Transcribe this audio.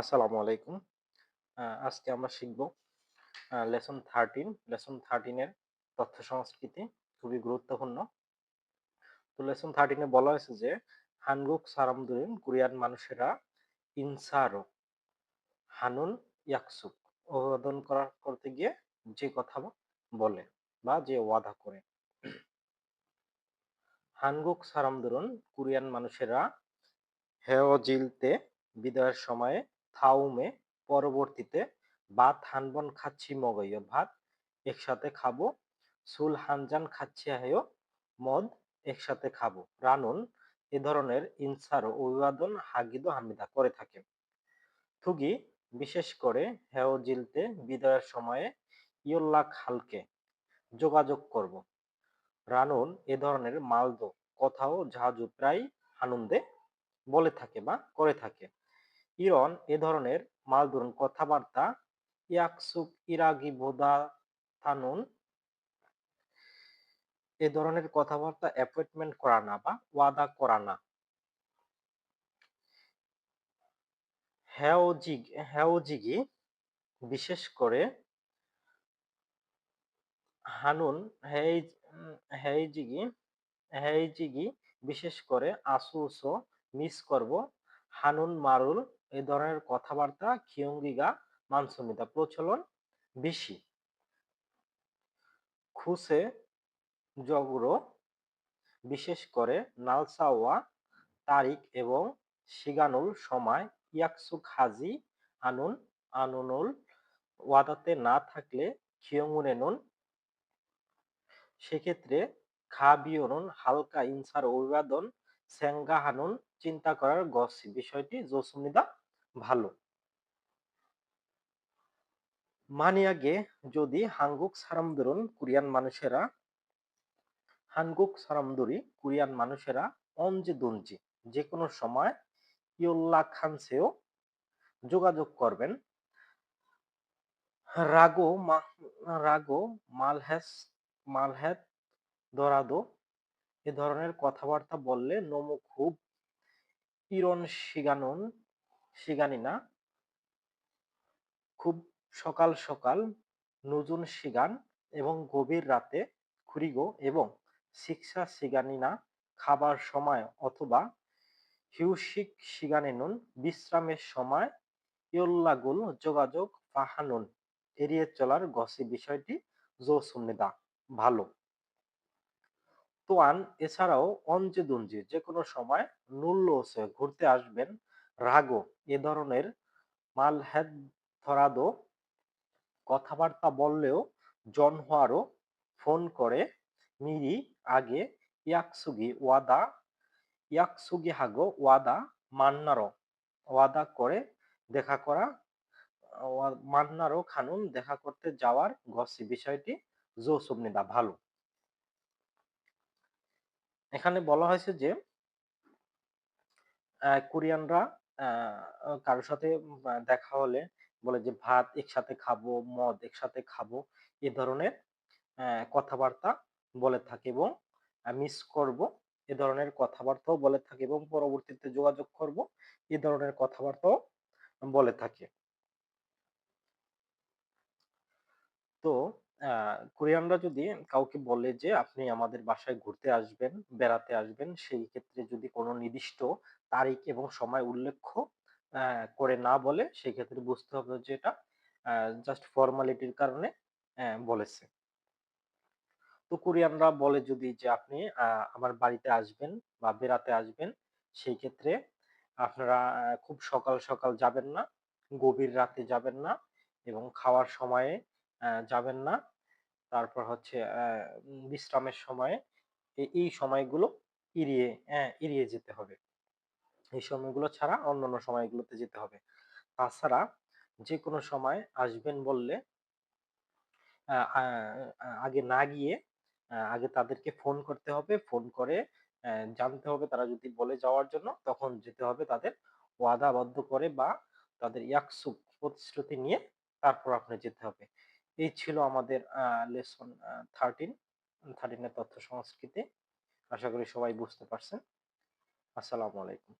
আসসালামু আলাইকুম। আজকে আমরা শিখব লেসন থার্টিন লেসন থার্টিনের তথ্য সংস্কৃতি খুবই গুরুত্বপূর্ণ। তো লেসন থার্টিনে বলা হয়েছে যে হানরুক সারামদুরিন কোরিয়ান মানুষেরা ইনসারো, হানুন ইয়াকসুক। অভিবাদন করার করতে গিয়ে যে কথা বলে বা যে ওয়াদা করে। হানগুক সারামদুরন কোরিয়ান মানুষেরা হেওজিলতে বিদায়ের সময়ে থাউমে পরবর্তীতে ভাত, হানবন খাচ্ছি মগইয় ভাত একসাথে খাব। সুল হানজান খাচ্ছি হেয় মদ একসাথে খাব। রানুন এ ধরনের ইনসার ও অভিবাদন হাগিদ হামিদা করে থাকে। থুগি বিশেষ করে হেওজিলতে বিদায়ের সময়ে ইয়ল্লা হালকে যোগাযোগ করব। রানুন এ ধরনের মালদো কথাও জাহাজু প্রায় আনন্দে বলে থাকে বা করে থাকে। ইরন এ ধরনের মালদুরন কথাবার্তা ইয়াকসুক ইরাগি বোদা তানুন এ ধরনের কথাবার্তা অ্যাপয়েন্টমেন্ট করা না বা ওয়াদা করা না হ্যাওজিগ বিশেষ করে হানুন হেইজিগি হেইজিগি বিশেষ করে আসুসো, মিস করব, হানুন মারুল এই ধরনের কথাবার্তা খিয়ঙ্গিগা মানসুমিতা, প্রচলন বেশি। খুসে, জগরো, বিশেষ করে নালসাওয়া তারিখ এবং শিগানুল, সময় ইয়াকসুক হাজি আনুন, আনুনুল, ওয়াদাতে না থাকলে খিয়ঙ্গুনেনুন সেক্ষেত্রে খাবিয়নুন হালকা ইনসার অভিবাদন সেঙ্গা হানুন চিন্তা করার গসি বিষয়টি জসুমিদা ভালো। মানিয়াগে যদি হাঙ্গুক সারামদরুন কোরিয়ান মানুষেরা হানগুক সারামদুরি কোরিয়ান মানুষেরা অঞ্জে দুনজি যে কোনো সময় ইউল্লা খানসেও যোগাযোগ করবেন। রাগো মা রাগো মালহেস মালহেদ দরাদো এ ধরনের কথাবার্তা বললে নমো খুব ইরন শিগানুন, শিগানিনা। খুব সকাল সকাল নজুন শিগান এবং গভীর রাতে খুরিগো এবং শিক্ষা শিগানিনা খাবার সময় অথবা হিউসিক শিগানিনুন বিশ্রামের সময় ইয়োল্লাগুল যোগাযোগ পাহানুন এড়িয়ে চলার গসি বিষয়টি জোসুমনিদা ভালো। তোয়ান, এছাড়াও অঞ্জে দুঞ্জি যে কোনো সময় নুল্লোসে ঘুরতে আসবেন রাগো, এ ধরনের মালহেদ থরাদো কথাবার্তা বললেও জনহোয়ারও ফোন করে মিরি আগে ইয়াকসুগি ওয়াদা ইয়াকসুগি হাগো ওয়াদা মান্নারো, ওয়াদা করে দেখা করা মান্নারো খানুন দেখা করতে যাওয়ার গসি বিষয়টি জোসুবনিদা ভালো। এখানে বলা হয়েছে যে কোরিয়ানরা কারোর সাথে দেখা হলে বলে যে, ভাত একসাথে খাব, মদ একসাথে খাব, এ ধরনের কথাবার্তা বলে থাকে এবং মিস করব, এ ধরনের কথাবার্তাও বলে থাকে এবং পরবর্তীতে যোগাযোগ করব, এ ধরনের কথাবার্তাও বলে থাকে। তো কোরিয়ানরা যদি কাউকে বলে যে, আপনি আমাদের বাসায় ঘুরতে আসবেন, বেড়াতে আসবেন, সেই ক্ষেত্রে যদি কোনো নির্দিষ্ট তারিখ এবং সময় উল্লেখ করে না বলে, সেই ক্ষেত্রে বুঝতে হবে যে এটা জাস্ট ফর্মালিটির কারণে বলেছে। তো কোরিয়ানরা বলে যদি যে, আপনি আমার বাড়িতে আসবেন বা বেড়াতে আসবেন, সেই ক্ষেত্রে আপনারা খুব সকাল সকাল যাবেন না, গভীর রাতে যাবেন না এবং খাওয়ার সময়ে যাবেন না। তারপর হচ্ছে বিশ্রামের সময়ে এই সময়গুলো এড়িয়ে এড়িয়ে যেতে হবে। এই সময়গুলো ছাড়া অন্যান্য সময়গুলোতে যেতে হবে। তাছাড়া যে কোনো সময় আসবেন বললে আগে না গিয়ে আগে তাদেরকে ফোন করতে হবে। ফোন করে জানতে হবে তারা যদি বলে যাওয়ার জন্য, তখন যেতে হবে তাদের ওয়াদাবদ্ধ করে বা তাদের ইয়াকসুক প্রতিশ্রুতি নিয়ে তারপর আপনি যেতে হবে। এই ছিল আমাদের লেসন থার্টিন থার্টিনের তথ্য সংস্কৃতি আশা করি সবাই বুঝতে পারছেন আসসালামু আলাইকুম।